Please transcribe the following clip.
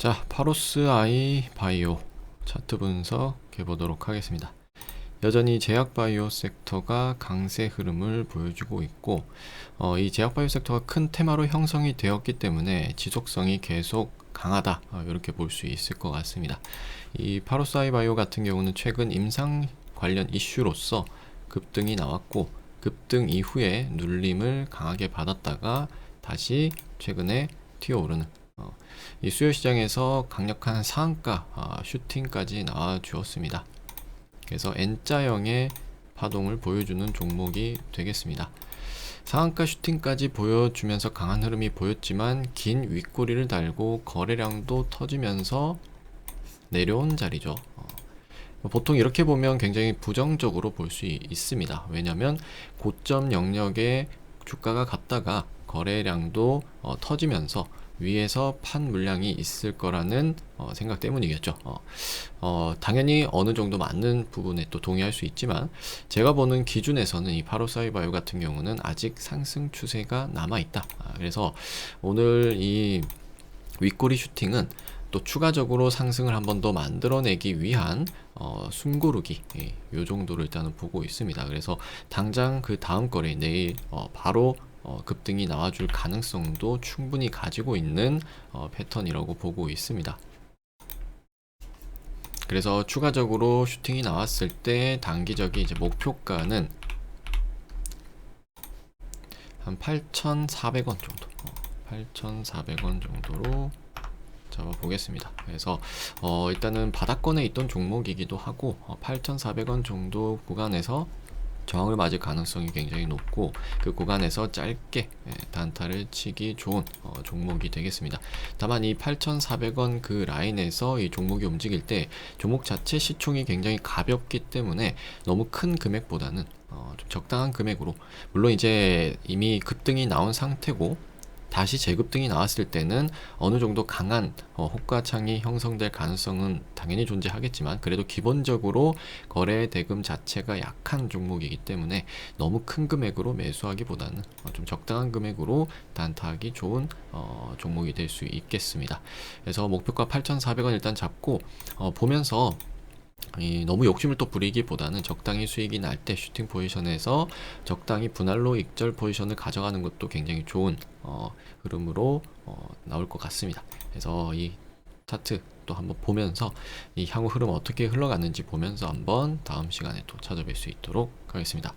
자, 파로스 아이 바이오 차트 분석 해 보도록 하겠습니다. 여전히 제약 바이오 섹터가 강세 흐름을 보여주고 있고, 어, 이 제약 바이오 섹터가 큰 테마로 형성이 되었기 때문에 지속성이 계속 강하다. 어, 이렇게 볼 수 있을 것 같습니다. 이 파로스 아이 바이오 같은 경우는 최근 임상 관련 이슈로서 급등이 나왔고, 급등 이후에 눌림을 강하게 받았다가 다시 최근에 튀어오르는 어, 이 수요 시장에서 강력한 상한가 아, 슈팅까지 나와 주었습니다. 그래서 N자형의 파동을 보여주는 종목이 되겠습니다. 상한가 슈팅까지 보여주면서 강한 흐름이 보였지만 긴 윗꼬리를 달고 거래량도 터지면서 내려온 자리죠. 어, 보통 이렇게 보면 굉장히 부정적으로 볼 수 있습니다. 왜냐하면 고점 영역에 주가가 갔다가 거래량도 어, 터지면서 위에서 판 물량이 있을 거라는 어, 생각 때문이겠죠. 어, 어, 당연히 어느 정도 맞는 부분에 또 동의할 수 있지만 제가 보는 기준에서는 이 파로 사이바이오 같은 경우는 아직 상승 추세가 남아 있다. 아, 그래서 오늘 이 윗꼬리 슈팅은 또 추가적으로 상승을 한 번 더 만들어내기 위한 어, 숨고르기 예, 요 정도를 일단은 보고 있습니다. 그래서 당장 그 다음 거래 내일 어, 바로 어, 급등이 나와줄 가능성도 충분히 가지고 있는 어, 패턴이라고 보고 있습니다. 그래서 추가적으로 슈팅이 나왔을 때 단기적인 이제 목표가는 한 8,400원 정도, 어, 8,400원 정도로 잡아 보겠습니다. 그래서 어, 일단은 바닥권에 있던 종목이기도 하고 어, 8,400원 정도 구간에서 저항을 맞을 가능성이 굉장히 높고 그 구간에서 짧게 예, 단타를 치기 좋은 어, 종목이 되겠습니다. 다만 이 8,400원 그 라인에서 이 종목이 움직일 때 종목 자체 시총이 굉장히 가볍기 때문에 너무 큰 금액보다는 어, 좀 적당한 금액으로 물론 이제 이미 급등이 나온 상태고 다시 재급등이 나왔을 때는 어느 정도 강한 어, 호가창이 형성될 가능성은 당연히 존재하겠지만 그래도 기본적으로 거래 대금 자체가 약한 종목이기 때문에 너무 큰 금액으로 매수하기보다는 어, 좀 적당한 금액으로 단타하기 좋은 어, 종목이 될 수 있겠습니다. 그래서 목표가 8,400원 일단 잡고 어, 보면서 이 너무 욕심을 또 부리기보다는 적당히 수익이 날 때 슈팅 포지션에서 적당히 분할로 익절 포지션을 가져가는 것도 굉장히 좋은 어, 흐름으로 어, 나올 것 같습니다. 그래서 이 차트 또 한번 보면서 이 향후 흐름 어떻게 흘러갔는지 보면서 한번 다음 시간에 또 찾아뵐 수 있도록 하겠습니다.